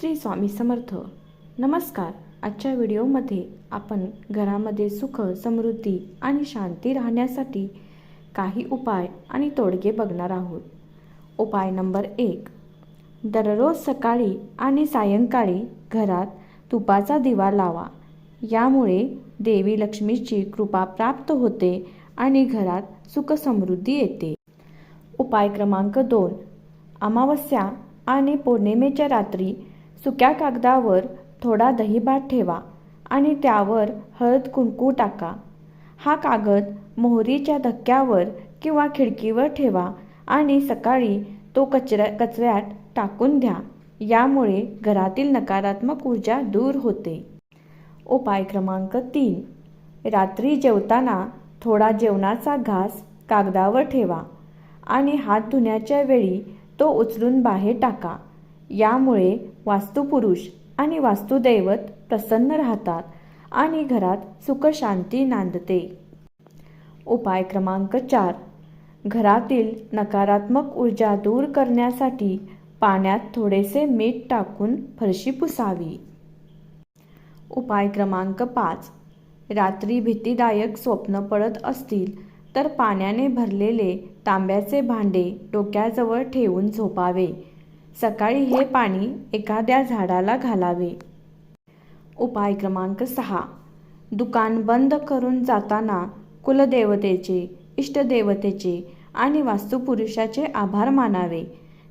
श्री स्वामी समर्थ. नमस्कार. आजच्या व्हिडिओमध्ये आपण घरामध्ये सुख समृद्धी आणि शांती राहण्यासाठी काही उपाय आणि तोडगे बघणार आहोत. उपाय नंबर एक. दररोज सकाळी आणि सायंकाळी घरात तुपाचा दिवा लावा. यामुळे देवी लक्ष्मीची कृपा प्राप्त होते आणि घरात सुख समृद्धी येते. उपाय क्रमांक दोन. अमावस्या आणि पौर्णिमेच्या रात्री सुक्या कागदावर थोडा दहीभात ठेवा आणि त्यावर हळद कुंकू टाका. हा कागद मोहरीच्या धक्क्यावर किंवा खिडकीवर ठेवा आणि सकाळी तो कचऱ्या कचऱ्यात टाकून द्या. यामुळे घरातील नकारात्मक ऊर्जा दूर होते. उपाय क्रमांक तीन. रात्री जेवताना थोडा जेवणाचा घास कागदावर ठेवा आणि हात धुण्याच्या वेळी तो उचलून बाहेर टाका. यामुळे वास्तुपुरुष आणि वास्तुदैवत प्रसन्न राहतात आणि घरात सुखशांती नांदते. उपाय क्रमांक चार. घरातील नकारात्मक ऊर्जा दूर करण्यासाठी पाण्यात थोडेसे मीठ टाकून फरशी पुसावी. उपाय क्रमांक पाच. रात्री भीतीदायक स्वप्न पडत असतील तर पाण्याने भरलेले तांब्याचे भांडे डोक्याजवळ ठेवून झोपावे. सकाळी हे पाणी एखाद्या झाडाला घालावे. उपाय क्रमांक सहा. दुकान बंद करून जाताना कुलदेवतेचे इष्टदेवतेचे आणि वास्तुपुरुषाचे आभार मानावे.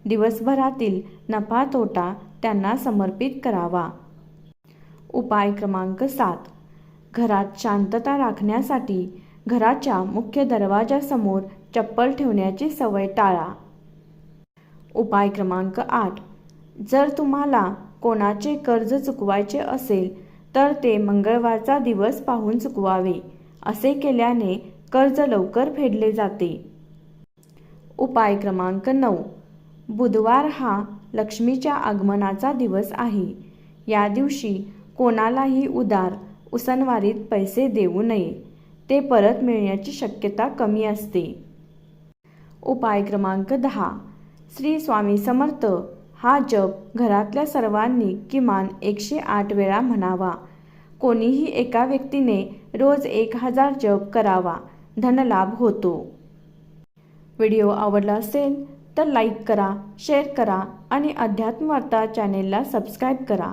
दिवसभरातील नफा तोटा त्यांना समर्पित करावा. उपाय क्रमांक सात. घरात शांतता राखण्यासाठी घराच्या मुख्य दरवाजासमोर चप्पल ठेवण्याची सवय टाळा. उपाय क्रमांक आठ. जर तुम्हाला कोणाचे कर्ज चुकवायचे असेल तर ते मंगळवारचा दिवस पाहून चुकवावे असे केल्याने कर्ज लवकर फेडले जाते. उपाय क्रमांक नऊ. बुधवार हा लक्ष्मीच्या आगमनाचा दिवस आहे. या दिवशी कोणालाही उदार उसनवारीत पैसे देऊ नये. ते परत मिळण्याची शक्यता कमी असते. उपाय क्रमांक दहा. श्री स्वामी समर्थ हा जप घरातल्या सर्वांनी किमान एकशे आठ वेळा म्हणावा. कोणीही एका व्यक्तीने रोज एक हजार जप करावा. धनलाभ होतो. व्हिडिओ आवडला असेल तर लाईक करा शेअर करा आणि अध्यात्मवार्ता चॅनेलला सबस्क्राईब करा.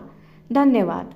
धन्यवाद.